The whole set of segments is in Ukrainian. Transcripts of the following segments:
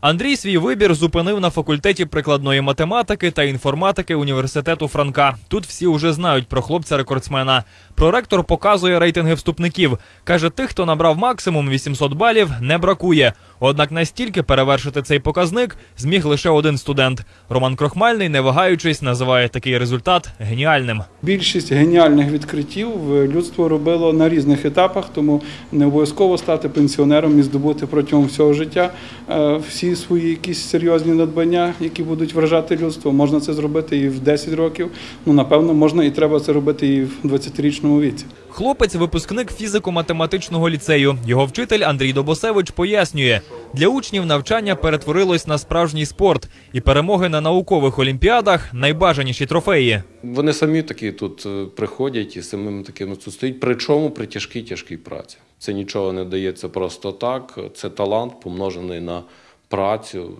Андрій свій вибір зупинив на факультеті прикладної математики та інформатики університету Франка. Тут всі вже знають про хлопця-рекордсмена. Проректор показує рейтинги вступників. каже, тих, хто набрав максимум 800 балів, не бракує. Однак настільки перевершити цей показник зміг лише один студент. Роман Крохмальний, не вагаючись, називає такий результат геніальним. Більшість геніальних відкриттів е, людство робило на різних етапах, тому не обов'язково стати пенсіонером і здобути протягом всього життя е, свої якісь серйозні надбання, які будуть вражати людство. Можна це зробити і в 10 років. Ну напевно, можна і треба це робити і в 20-річному віці. Хлопець випускник фізико-математичного ліцею. Його вчитель Андрій Добосевич пояснює, для учнів навчання перетворилось на справжній спорт, і перемоги на наукових олімпіадах найбажаніші трофеї. Вони самі такі тут е, приходять і самим таким тут стоїть, причому при тяжкій тяжкій праці. Це нічого не дається просто так. Це талант помножений на працю,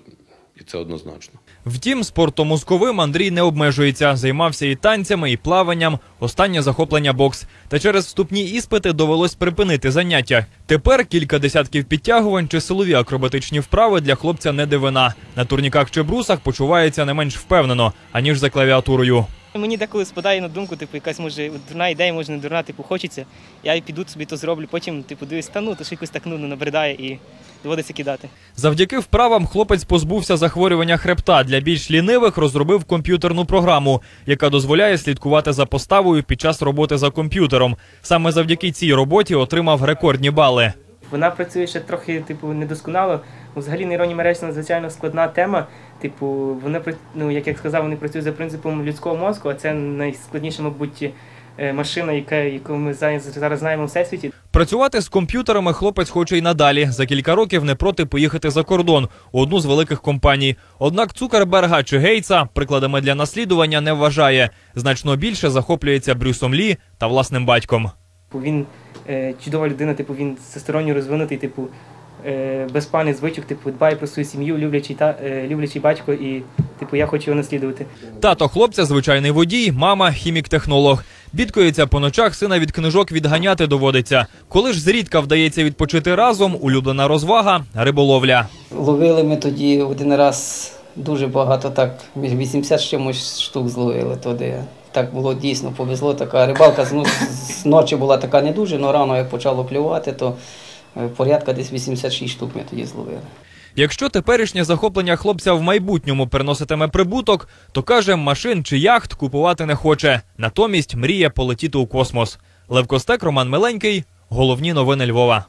і це однозначно. Втім, спортом мозковим Андрій не обмежується. Займався і танцями, і плаванням. Останнє захоплення бокс. Та через вступні іспити довелось припинити заняття. Тепер кілька десятків підтягувань чи силові акробатичні вправи для хлопця не дивина. На турніках чи брусах почувається не менш впевнено, аніж за клавіатурою. Мені деколи спадає на думку, типу, якась може дурна ідея, може не дурна, типу, хочеться. Я піду собі то зроблю, потім типу дивись, та ну, то ж якось так ну, набридає і доводиться кидати. Завдяки вправам хлопець позбувся захворювання хребта. Для більш лінивих розробив комп'ютерну програму, яка дозволяє слідкувати за поставою під час роботи за комп'ютером. Саме завдяки цій роботі отримав рекордні бали. Вона працює ще трохи, типу, недосконало. Взагалі нейронні мережі надзвичайно складна тема. Типу, вони ну, як я сказав, вони працюють за принципом людського мозку, а це найскладніша, мабуть, е, машина, яка, яку ми зараз знаємо в всесвіті. Працювати з комп'ютерами хлопець хоче й надалі. За кілька років не проти поїхати за кордон у одну з великих компаній. Однак Цукерберга чи Гейтса прикладами для наслідування не вважає. Значно більше захоплюється Брюсом Лі та власним батьком. Типу, він е, чудова людина, типу, він всесторонньо розвинутий, типу, е, безпальний звичок, типу, дбає про свою сім'ю, люблячий, та, е, люблячий батько, і типу, я хочу його наслідувати. Тато хлопця звичайний водій, мама хімік-технолог. Бідкається по ночах, сина від книжок відганяти доводиться. Коли ж зрідка вдається відпочити разом, улюблена розвага риболовля. Ловили ми тоді один раз дуже багато, так, 80 з чимось штук зловили туди. Так було дійсно повезло. Така рибалка з ночі була така не дуже, але рано як почало клювати, то порядка десь 86 штук ми тоді зловили. Якщо теперішнє захоплення хлопця в майбутньому приноситиме прибуток, то каже, машин чи яхт купувати не хоче. Натомість мріє полетіти у космос. Лев Костек, Роман Миленький. Головні новини Львова.